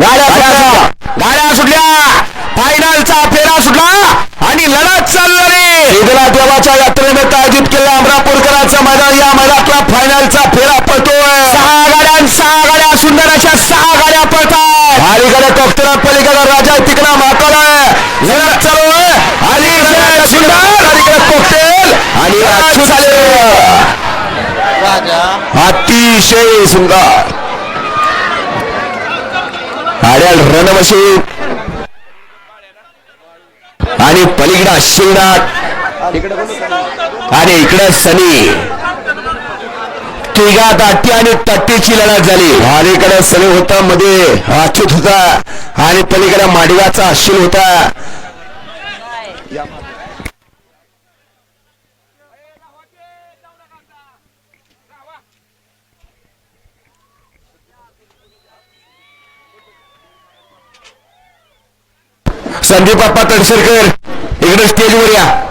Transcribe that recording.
गाड्या सुटल्या. गाड्या सुटल्या. फायनलचा फेरा सुटला आणि लढत चालणारी ईदला देवाच्या यात्रेनिमित्त आयोजित केलेल्या अमरापूरकरांचं मैदान. या मैदानातला फायनलचा फेरा पळतोय. सहा गाड्या सहा गाड्या सुंदर अशा सहा गाड्या पळतात. अलीकडे कोकणा पलीकडे राजा तिकडा आहे. लढत चालू आहे. अलीकडे सुंदर. अलीकडे कोकटेल आणि लढत चालू आहे. अतिशय सुंदर. आड्याल रणमशी आणि पलीकडा शिंगणात. आणि इकडं सनी. तिघा दाटी आणि तट्टीची लढत झाली. अलीकडे सनी होता मध्ये अच्युत होता. आणि पलीकडे माडगाचा अश्विन होता. संदीप बाप्पा तडसरकर इकडे स्टेजवर या.